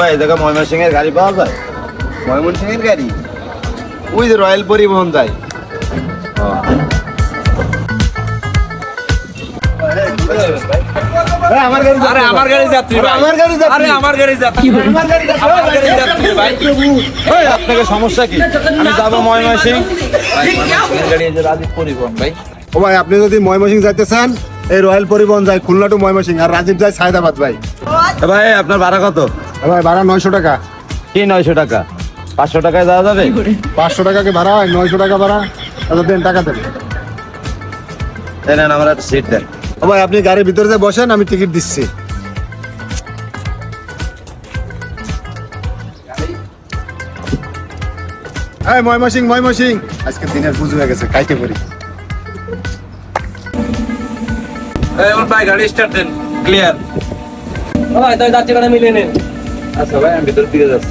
ভাই জায়গায় এর গাড়ি পাওয়া যায়? ময়মনসিং এর গাড়ি ওই যে রয়্যাল পরিবহন যায়। আমার গাড়ি আরে আমার গাড়ি যাত্রী আমার গাড়ি যাত্রী। আরে আমার গাড়ি যাত্রী। আমার গাড়ি যাত্রী। আমার গাড়ি যাত্রী ভাই। এই, আপনাকে সমস্যা কি? আমি যাব ময়মনসিং গাড়ি যে রাজীব পরিবহন ভাই। ও ভাই আপনি যদি ময়মনসিং যাইতে চান এই রয়্যাল পরিবহন যায় খুলনা টু ময়মনসিং আর রাজীব যায় সায়দাবাদ ভাই। এ ভাই আপনার ভাড়া কত? ভাই ভাড়া নয়শো টাকা। কি নয়শো টাকা? পাঁচশো টাকায় যাওয়া যাবে? পাঁচশো টাকাকে ভাড়া হয় নয়শো টাকা ভাড়া। আচ্ছা দেন টাকা দেন। নেন আমার একটা সিট দেন। ও ভাই আপনি গাড়ির ভিতরে যে বসেন আমি টিকিট দিচ্ছি। এই ময়মনসিং ময়মনসিং আজকে দিনের পুজো হয়ে গেছে কাইতে করি। এই ওর ভাই গাড়ি স্টার্ট দেন। ক্লিয়ার ভাই তাই যাত্রী ভাড়া মিলিয়ে নেন। আচ্ছা ভাই আমি ভিতর ফিরে যাচ্ছি।